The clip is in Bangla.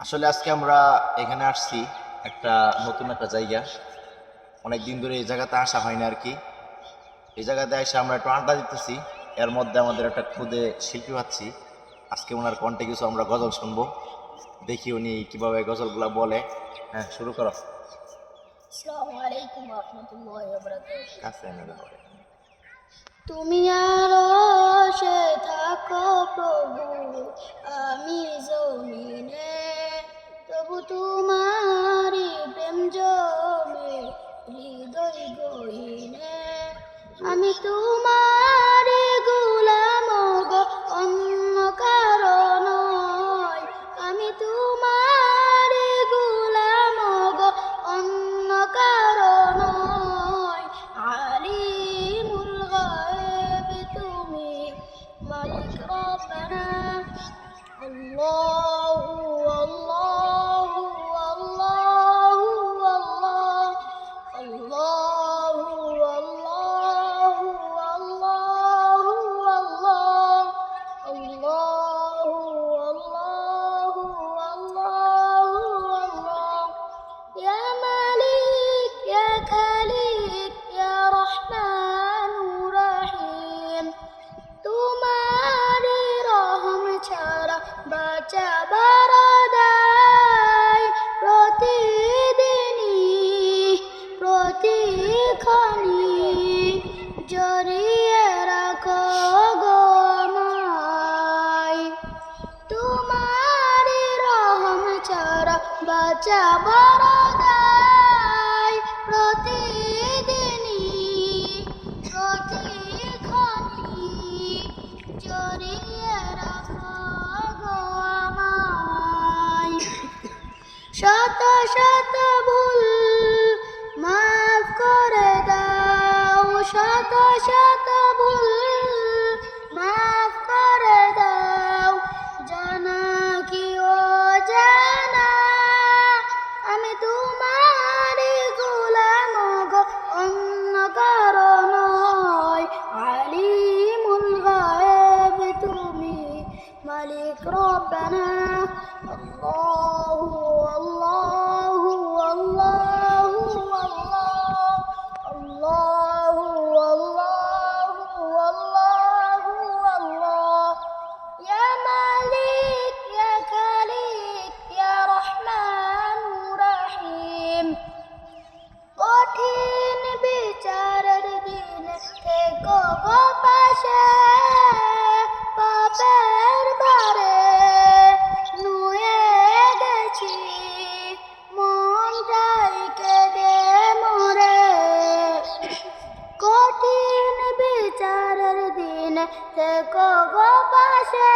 আসলে আজকে আমরা এখানে আসছি একটা নতুন একটা জায়গা। অনেক দিন ধরে এই জায়গাতে আসা হয় না আর কি। এই জায়গাতে এসে আমরা একটু আড্ডা দিতেছি। এর মধ্যে আমাদের একটা খুদে শিল্পী পাচ্ছি আজকে ওনার কণ্ঠে কিছু আমরা গজল শুনব। দেখি উনি কীভাবে গজলগুলা বলে। হ্যাঁ শুরু করো। তুমি আর সে থাকো প্রভু। আমি তোমারি গুলাম অন্য কারণ আমি তোমারি ছাড়া বাঁচা প্রতিদিনই। প্রতিক্ষণই জড়িয়ে রাখো গো আমায়। শত শত ভুল মাফ করে দাও, শত শত banner. Allahu Allah. থেকো গো পাশে।